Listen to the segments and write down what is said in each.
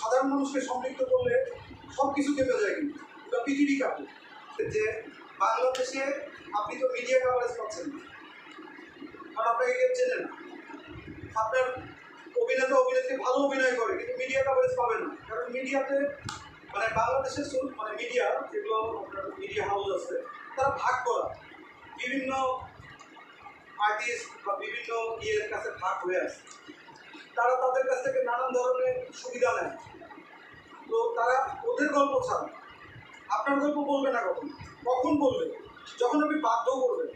সাধারণ মানুষকে সম্পৃক্ত করলে সব কিছু কেঁপে যায় কিন্তু। পৃথিবী কাপে যে বাংলাদেশে আপনি তো মিডিয়া কাভারেজ পাচ্ছেন না। কারণ আপনাকে কেউ চেনে না। আপনার অভিনেতা, অভিনেত্রী ভালো অভিনয় করে, কিন্তু মিডিয়া কাভারেজ পাবে না। কারণ মিডিয়াতে মানে বাংলাদেশের মানে মিডিয়া যেগুলো আপনার মিডিয়া হাউস আছে, তারা ভাগ করা। বিভিন্ন আর্টিস্ট বা বিভিন্ন ইয়ের কাছে ভাগ হয়ে আছে তারা তাদের কাছ থেকে নানান ধরনের সুবিধা নেয়। তো তারা ওদের গল্প ছাড়া। আপনার গল্প বলবে না কখন? কখন বলবে? যখন আপনি বাধ্য করবেন।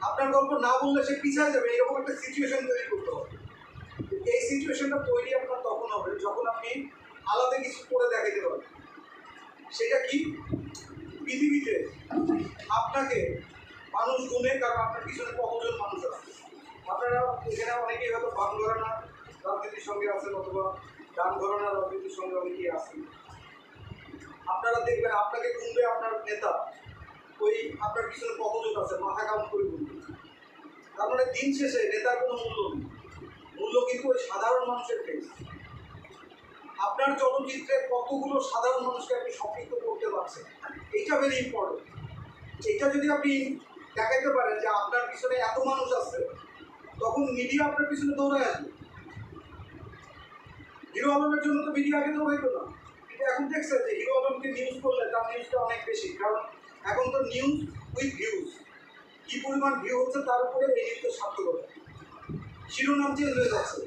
আপনার গল্প না বললে সে পিছায় যাবে। এরকম একটা সিচুয়েশন তৈরি করতে হবে। এই সিচুয়েশনটা তৈরি আপনার তখন হবে যখন আপনি আলাদা কিছু করে দেখাতে পারবেন। সেটা কি? পৃথিবীতে আপনাকে মানুষ গুনে, কারণ আপনার পিছনে কতজন মানুষ আছে? আপনারা এখানে অনেকেই হয়তো বাম ঘরানা রাজনীতির সঙ্গে আছেন অথবা ডান ঘরানা রাজনীতির সঙ্গে অনেকেই আছেন। আপনারা দেখবেন, আপনাকে গুনবে আপনার নেতা। ওই আপনার পিছনে কতজন আছে, মাথা কাম করে গুনবে। তার মানে দিন শেষে নেতার কোনো মূল্য নেই। মূল্য কিন্তু ওই সাধারণ মানুষের ফেস আপনার চলচ্চিত্রে কতগুলো সাধারণ মানুষকে আপনি সম্পৃক্ত করতে পারছেন? এইটা ভেরি ইম্পর্টেন্ট এইটা যদি আপনি দেখাইতে পারেন যে আপনার পিছনে এত মানুষ আছে, তখন মিডিয়া আপনার পিছনে দৌড়ে আসবে। হিরো আলমের জন্য তো মিডিয়া আগে দৌড়াইতো না। কিন্তু এখন দেখছে যে হিরো আলমকে নিউজ করলে তার নিউজটা অনেক বেশি। কারণ এখন তো নিউজ উইথ ভিউজ কি পরিমাণ ভিউ হচ্ছে তার উপরে এই নিউজের সার্থকতা। শিরোনাম চেঞ্জ হয়ে যাচ্ছে।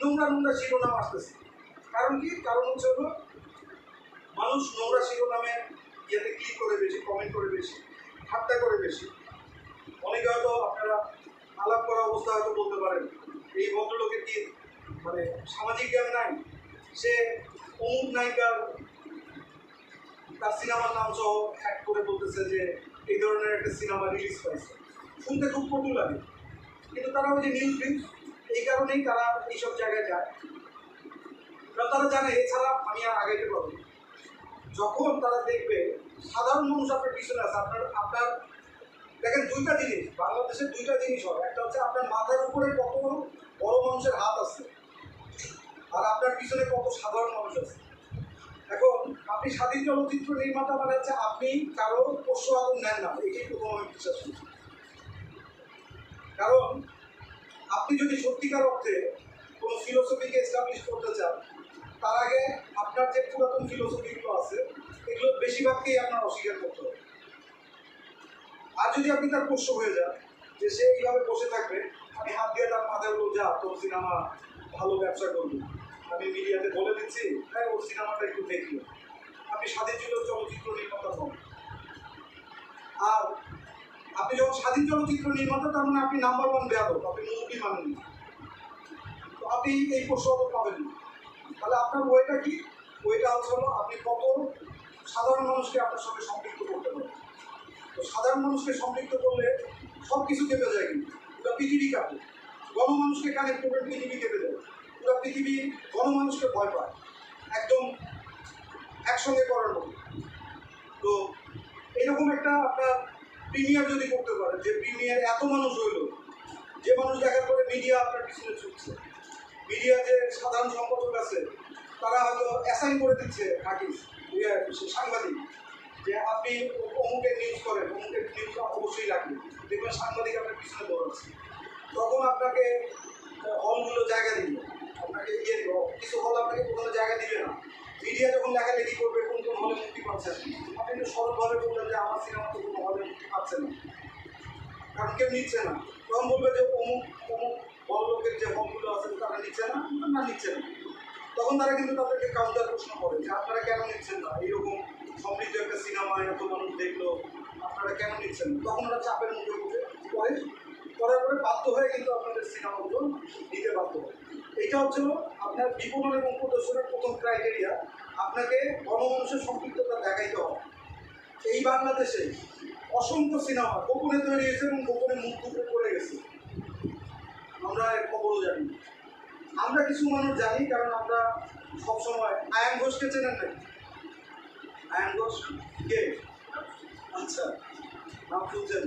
নোংরা নোংরা শিরোনাম আসতেছে। কারণ কি? কারণ হচ্ছে হলো, মানুষ নোংরা শিরোনামে ইয়েতে ক্লিক করে বেশি কমেন্ট করে বেশি, ঠাট্টা করে বেশি। অনেকে হয়তো আপনারা আলাপ করা অবস্থা হয়তো বলতে পারেন, এই ভদ্রলোকের কি মানে সামাজিক জ্ঞান নাই? সে অমুক নায়িকার তার সিনেমার নাম সহ অ্যাড করে বলতেছে যে এই ধরনের একটা সিনেমা রিলিজ পাইছে শুনতে খুব কটু লাগে। কিন্তু তারা ওই যে নিউজ ভিউজ এই কারণেই তারা এইসব জায়গায় যায়। কারণ তারা জানে, এছাড়া আমি আর আগাইতে পারব। যখন তারা দেখবে, সাধারণ মানুষ আপনার পিছনে আছে, আপনার আপনার, দেখেন দুইটা জিনিস, বাংলাদেশের দুইটা জিনিস হয়। একটা হচ্ছে আপনার মাথার উপরে কত বড় মানুষের হাত আছে। আর আপনার পিছনে কত সাধারণ মানুষ আছে। এখন আপনি স্বাধীন চলচ্চিত্র নির্মাতা মানে হচ্ছে আপনি, কারও পোষ্য আগুন নেন না। এটাই প্রথম আমি বিশ্বাস। করি কারণ আপনি যদি সত্যিকার অর্থে কোনো ফিলোসফিকে এস্টাবলিশ করতে চান, তার আগে আপনার যে পুরাতন ফিলোসফিগুলো আছে, এগুলো বেশিরভাগকেই আপনার অস্বীকার করতে হবে। আর যদি আপনি তার পোষ্য হয়ে যান, যে সে এইভাবে বসে থাকবে, আমি হাত দিয়ে তার মাথায় বলব, যা, তোর সিনেমা ভালো ব্যবসা করবি। আমি মিডিয়াতে বলে দিচ্ছি হ্যাঁ ওর সিনেমাটা একটু দেখি। আপনি স্বাধীন ছিল চলচ্চিত্র নির্মাতা হন। আর আপনি যখন স্বাধীন চলচ্চিত্র নির্মাতা, তার মানে আপনি নাম্বার ওয়ান বেয়াদব, আপনি মুভি মানেন তো আপনি এই প্রশ্ন পাবেন না। তাহলে আপনার ওয়েটা কি? ওয়েটা হচ্ছে হলো আপনি কত সাধারণ মানুষকে আপনার সঙ্গে সম্পৃক্ত করতে পারেন। তো সাধারণ মানুষকে সম্পৃক্ত করলে সব কিছু কেঁপে যায় কিন্তু। পুরো পৃথিবী কাঁপে গণমানুষকে কানেক্ট করবেন পৃথিবী কেঁপে যায় পুরো পৃথিবী গণমানুষকে ভয় পায়। একদম একসঙ্গে করার মতো। তো এরকম একটা আপনার প্রিমিয়ার যদি করতে পারে যে প্রিমিয়ার এত মানুষ হইল যে মানুষ দেখার পরে মিডিয়া আপনার পিছনে ছুটছে। মিডিয়া যে সাধারণ সম্পাদক আছে তারা হয়তো অ্যাসাইন করে দিচ্ছে ইয়ে, সাংবাদিক যে আপনি অমুকের নিউজ করেন অমুকের নিউজ অবশ্যই লাগবে। দেখবেন সাংবাদিক আপনার পিছনে দৌড়াচ্ছে। তখন আপনাকে হলগুলো জায়গা দিল। আপনাকে ইয়ে দিব কিছু হল আপনাকে কোনো জায়গা দিবে না। মিডিয়া যখন লেখালেখি করবে, কোন কোন হলে মুক্তি পাচ্ছে আপনি একটু সরলভাবে বললেন যে আমার সিনেমা তো কোনো হলে মুক্তি পাচ্ছে না। কারণ কেউ নিচ্ছে না। তখন বলবে যে অমুক অমুক বড় লোকের যে হলগুলো আছে, তারা নিচ্ছে না না নিচ্ছে না। তখন তারা কিন্তু তাদেরকে কাউন্টার প্রশ্ন করে যে আপনারা কেন নিচ্ছেন না? এইরকম সমৃদ্ধ একটা সিনেমা এত মানুষ দেখল, আপনারা কেন নিচ্ছেন তখন ওরা চাপের মুখে উঠে পরে করার পরে বাধ্য হয়ে কিন্তু আপনাদের সিনেমাগুলো নিতে বাধ্য এটা হচ্ছে আপনার বিপণন এবং প্রদর্শনের প্রথম ক্রাইটেরিয়া আপনাকে গণমানুষের সম্পৃক্ততা দেখাইতে হবে। এই বাংলাদেশে অসংখ্য সিনেমা গোপনে তৈরি হয়েছে এবং গোপনে মুখ টুকরে পড়ে গেছে। আমরা এর খবরও জানি। আমরা কিছু মানুষ জানি কারণ আমরা সবসময় আয়ান ঘোষকে চেনেন নাকি আয়ান ঘোষ কে? আচ্ছা নাম শুনছেন?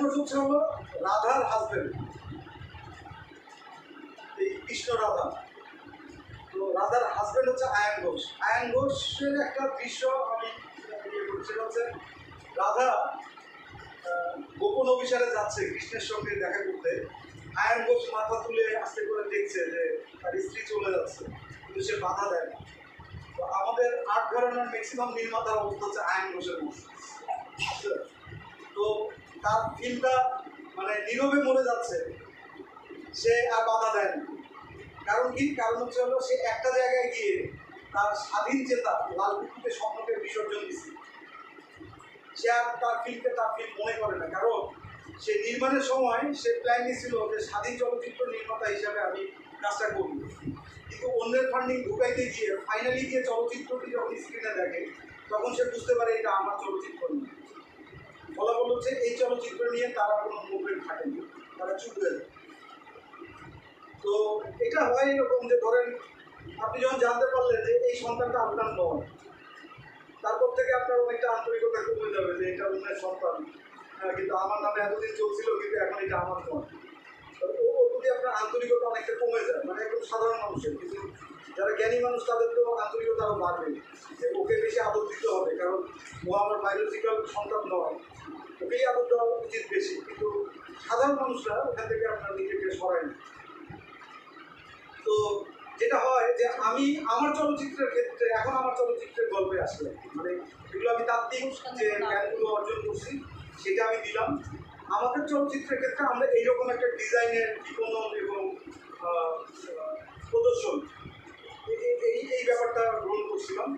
হচ্ছে হলো রাধার হাজবেন্ড এই কৃষ্ণ রাধা। তো রাধার হাজব্যান্ড হচ্ছে আয়ান ঘোষ। আয়ান ঘোষের একটা দৃশ্য আমি সেটা হচ্ছে রাধা গোপন অভিসারে যাচ্ছে কৃষ্ণের সঙ্গে দেখা করতে। আয়ান ঘোষ মাথা তুলে আস্তে করে দেখছে যে তার স্ত্রী চলে যাচ্ছে, কিন্তু সে বাধা দেয় না। তো আমাদের আট ঘরানার ম্যাক্সিমাম নির্মাতার অবস্থা হচ্ছে আয়ান ঘোষের মতো তো তার ফিল্মটা মানে নীরবে মরে যাচ্ছে। সে আর বাধা দেয় না। কারণ কি? কারণ হচ্ছে হলো সে একটা জায়গায় গিয়ে তার স্বাধীন চেতা, লাল কুকুরকে স্বপ্নকে বিসর্জন দিচ্ছে সে আর তার ফিল্মকে তার ফিল্ম মনে করে না। কারণ সে নির্মাণের সময় সে প্ল্যান নিয়েছিল যে স্বাধীন চলচ্চিত্র নির্মাতা হিসাবে আমি কাজটা করব। কিন্তু অন্যের ফান্ডিং ঢুকাইতে গিয়ে ফাইনালি গিয়ে চলচ্চিত্রটি যখন স্ক্রিনে দেখে, তখন সে বুঝতে পারে এটা আমার চলচ্চিত্র নয়। ফলাফল হচ্ছে এই চলচ্চিত্র নিয়ে তারা কোনো মুভমেন্ট থাকেনি তারা চুপ হয়ে তো এটা হয় এরকম যে ধরেন আপনি যখন জানতে পারলেন যে এই সন্তানটা আপনার নয় তারপর থেকে আপনার অনেকটা আন্তরিকতা কমে যাবে যে এটা অন্যের সন্তান। হ্যাঁ, কিন্তু আমার নামে এতদিন চলছিল কিন্তু এখন এটা আমার নয় ও প্রতি আপনার আন্তরিকতা অনেকটা কমে যায় মানে একদম সাধারণ মানুষের। কিন্তু যারা জ্ঞানী মানুষ তাদের তো আন্তরিকতা আরও বাড়বে যে ওকে বেশি আদর দিতে হবে কারণ ও আমার বায়োলজিক্যাল সন্তান নয়। আদর দেওয়া উচিত বেশি, কিন্তু সাধারণ মানুষরা ওখান থেকে আপনার নিজেকে সরায় না তো যেটা হয় যে আমি আমার চলচ্চিত্রের ক্ষেত্রে, এখন আমার চলচ্চিত্রের গল্পে আসলে মানে এগুলো আমি তাত্ত্বিক যে জ্ঞানগুলো অর্জন করছি, সেটা আমি দিলাম। আমাদের চলচ্চিত্রের ক্ষেত্রে আমরা এইরকম একটা ডিজাইনের বিপণন এবং প্রদর্শন এই এই ব্যাপারটা গ্রহণ করছিলাম।